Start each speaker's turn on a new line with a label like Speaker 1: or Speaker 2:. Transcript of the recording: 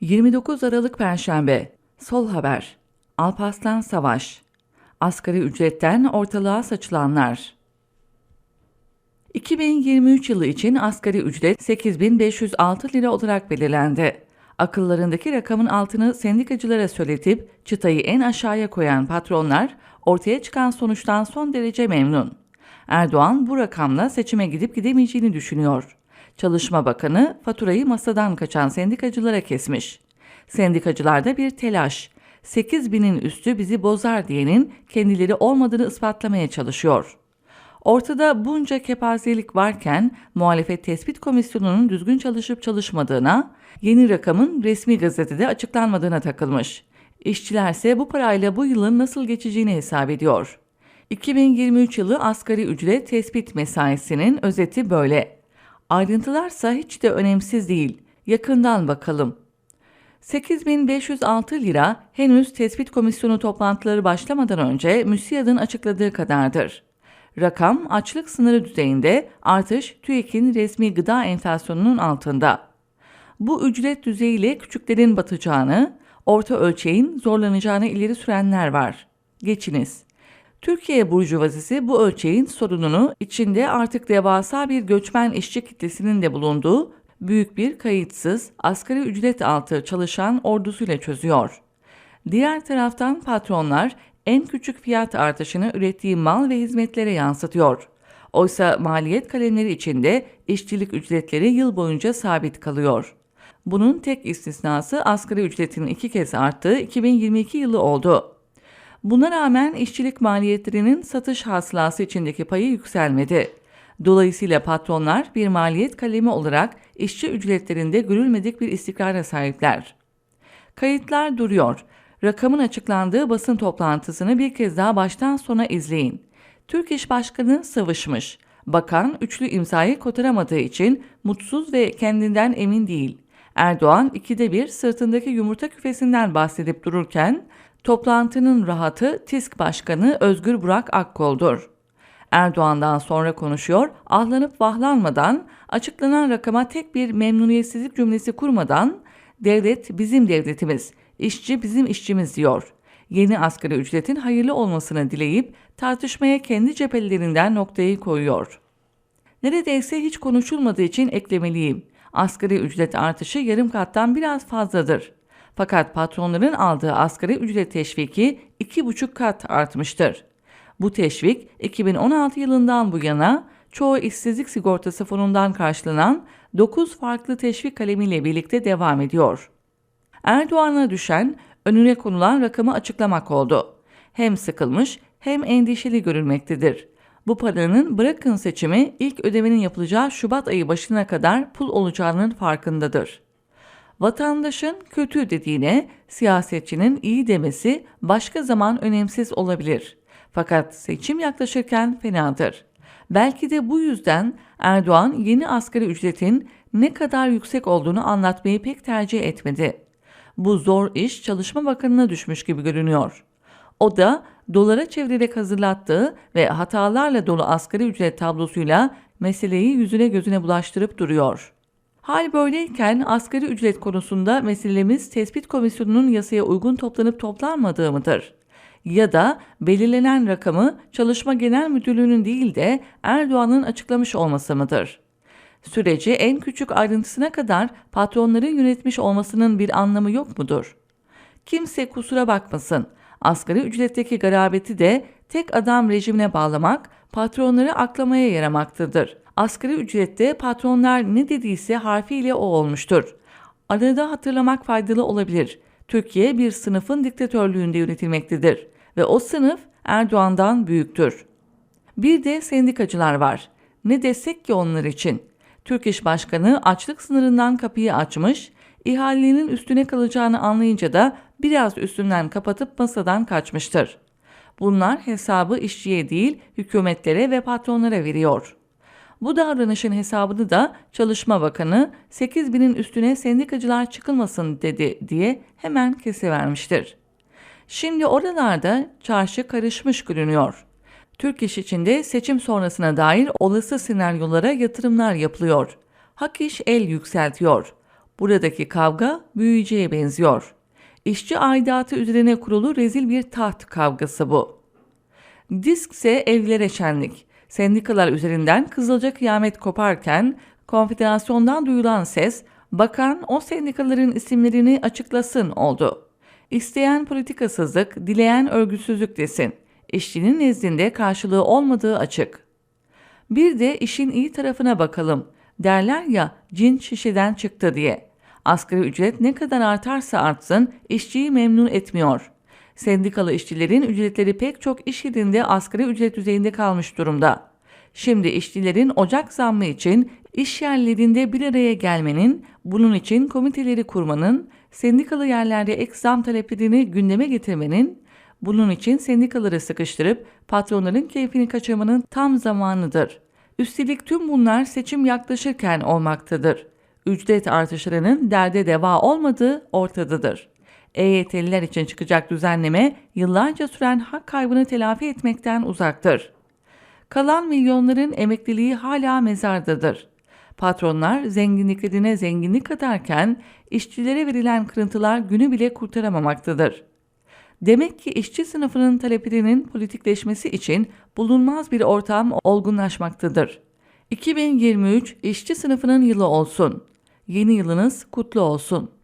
Speaker 1: 29 Aralık Perşembe Sol Haber Alpaslan Savaş Asgari ücretten ortalığa saçılanlar 2023 yılı için asgari ücret 8506 lira olarak belirlendi. Akıllarındaki rakamın altını sendikacılara söyletip çıtayı en aşağıya koyan patronlar ortaya çıkan sonuçtan son derece memnun. Erdoğan bu rakamla seçime gidip gidemeyeceğini düşünüyor. Çalışma Bakanı faturayı masadan kaçan sendikacılara kesmiş. Sendikacılarda bir telaş. 8 binin üstü bizi bozar diyenin kendileri olmadığını ispatlamaya çalışıyor. Ortada bunca kepazelik varken muhalefet tespit komisyonunun düzgün çalışıp çalışmadığına, yeni rakamın resmi gazetede açıklanmadığına takılmış. İşçilerse bu parayla bu yılın nasıl geçeceğini hesap ediyor. 2023 yılı asgari ücret tespit mesaisinin özeti böyle. Ayrıntılarsa hiç de önemsiz değil. Yakından bakalım. 8506 lira henüz tespit komisyonu toplantıları başlamadan önce MÜSİAD'ın açıkladığı kadardır. Rakam açlık sınırı düzeyinde artış TÜİK'in resmi gıda enflasyonunun altında. Bu ücret düzeyiyle küçüklerin batacağını, orta ölçeğin zorlanacağını ileri sürenler var. Geçiniz. Türkiye burjuvazisi bu ölçeğin sorununu içinde artık devasa bir göçmen işçi kitlesinin de bulunduğu büyük bir kayıtsız asgari ücret altı çalışan ordusuyla çözüyor. Diğer taraftan patronlar en küçük fiyat artışını ürettiği mal ve hizmetlere yansıtıyor. Oysa maliyet kalemleri içinde işçilik ücretleri yıl boyunca sabit kalıyor. Bunun tek istisnası asgari ücretin iki kez arttığı 2022 yılı oldu. Buna rağmen işçilik maliyetlerinin satış hasılası içindeki payı yükselmedi. Dolayısıyla patronlar bir maliyet kalemi olarak işçi ücretlerinde görülmedik bir istikrara sahipler. Kayıtlar duruyor. Rakamın açıklandığı basın toplantısını bir kez daha baştan sona izleyin. Türk İş Başkanı sıvışmış. Bakan üçlü imzayı kotaramadığı için mutsuz ve kendinden emin değil. Erdoğan ikide bir sırtındaki yumurta küfesinden bahsedip dururken toplantının rahatı TİSK Başkanı Özgür Burak Akkol'dur. Erdoğan'dan sonra konuşuyor, ahlanıp vahlanmadan, açıklanan rakama tek bir memnuniyetsizlik cümlesi kurmadan devlet bizim devletimiz, işçi bizim işçimiz diyor. Yeni asgari ücretin hayırlı olmasını dileyip tartışmaya kendi cephelerinden noktayı koyuyor. Neredeyse hiç konuşulmadığı için eklemeliyim. Asgari ücret artışı yarım kattan biraz fazladır. Fakat patronların aldığı asgari ücret teşviki iki buçuk kat artmıştır. Bu teşvik 2016 yılından bu yana çoğu işsizlik sigortası fonundan karşılanan 9 farklı teşvik kalemiyle birlikte devam ediyor. Erdoğan'a düşen önüne konulan rakamı açıklamak oldu. Hem sıkılmış hem endişeli görülmektedir. Bu paranın bırakın seçimi ilk ödemenin yapılacağı Şubat ayı başına kadar pul olacağının farkındadır. Vatandaşın kötü dediğine siyasetçinin iyi demesi başka zaman önemsiz olabilir. Fakat seçim yaklaşırken fenadır. Belki de bu yüzden Erdoğan yeni asgari ücretin ne kadar yüksek olduğunu anlatmayı pek tercih etmedi. Bu zor iş Çalışma Bakanı'na düşmüş gibi görünüyor. O da dolara çevirerek hazırlattığı ve hatalarla dolu asgari ücret tablosuyla meseleyi yüzüne gözüne bulaştırıp duruyor. Hal böyleyken asgari ücret konusunda meselemiz tespit komisyonunun yasaya uygun toplanıp toplanmadığı mıdır? Ya da belirlenen rakamı Çalışma Genel Müdürlüğü'nün değil de Erdoğan'ın açıklamış olması mıdır? Süreci en küçük ayrıntısına kadar patronların yönetmiş olmasının bir anlamı yok mudur? Kimse kusura bakmasın. Asgari ücretteki garabeti de tek adam rejimine bağlamak, patronları aklamaya yaramaktadır. Asgari ücrette patronlar ne dediyse harfiyle o olmuştur. Arada hatırlamak faydalı olabilir. Türkiye bir sınıfın diktatörlüğünde yönetilmektedir ve o sınıf Erdoğan'dan büyüktür. Bir de sendikacılar var. Ne desek ki onlar için. Türk İş Başkanı açlık sınırından kapıyı açmış, ihalenin üstüne kalacağını anlayınca da biraz üstünden kapatıp masadan kaçmıştır. Bunlar hesabı işçiye değil hükümetlere ve patronlara veriyor. Bu davranışın hesabını da Çalışma Bakanı 8 binin üstüne sendikacılar çıkılmasın dedi diye hemen kesivermiştir. Şimdi oralarda çarşı karışmış görünüyor. Türk iş içinde seçim sonrasına dair olası senaryolara yatırımlar yapılıyor. Hak iş el yükseltiyor. Buradaki kavga büyüyeceğe benziyor. İşçi aidatı üzerine kurulu rezil bir taht kavgası bu. Disk ise evlere şenlik. Sendikalar üzerinden kızılca kıyamet koparken konfederasyondan duyulan ses bakan o sendikaların isimlerini açıklasın oldu. İsteyen politikasızlık, dileyen örgütsüzlük desin. İşçinin nezdinde karşılığı olmadığı açık. Bir de işin iyi tarafına bakalım. Derler ya cin şişeden çıktı diye. Asgari ücret ne kadar artarsa artsın işçiyi memnun etmiyor. Sendikalı işçilerin ücretleri pek çok iş yerinde asgari ücret düzeyinde kalmış durumda. Şimdi işçilerin ocak zammı için iş yerlerinde bir araya gelmenin, bunun için komiteleri kurmanın, sendikalı yerlerde ek zam taleplerini gündeme getirmenin, bunun için sendikaları sıkıştırıp patronların keyfini kaçırmanın tam zamanıdır. Üstelik tüm bunlar seçim yaklaşırken olmaktadır. Ücret artışlarının derde deva olmadığı ortadadır. EYT'liler için çıkacak düzenleme yıllarca süren hak kaybını telafi etmekten uzaktır. Kalan milyonların emekliliği hala mezardadır. Patronlar zenginliklerine zenginlik katarken işçilere verilen kırıntılar günü bile kurtaramamaktadır. Demek ki işçi sınıfının taleplerinin politikleşmesi için bulunmaz bir ortam olgunlaşmaktadır. 2023 işçi sınıfının yılı olsun. Yeni yılınız kutlu olsun.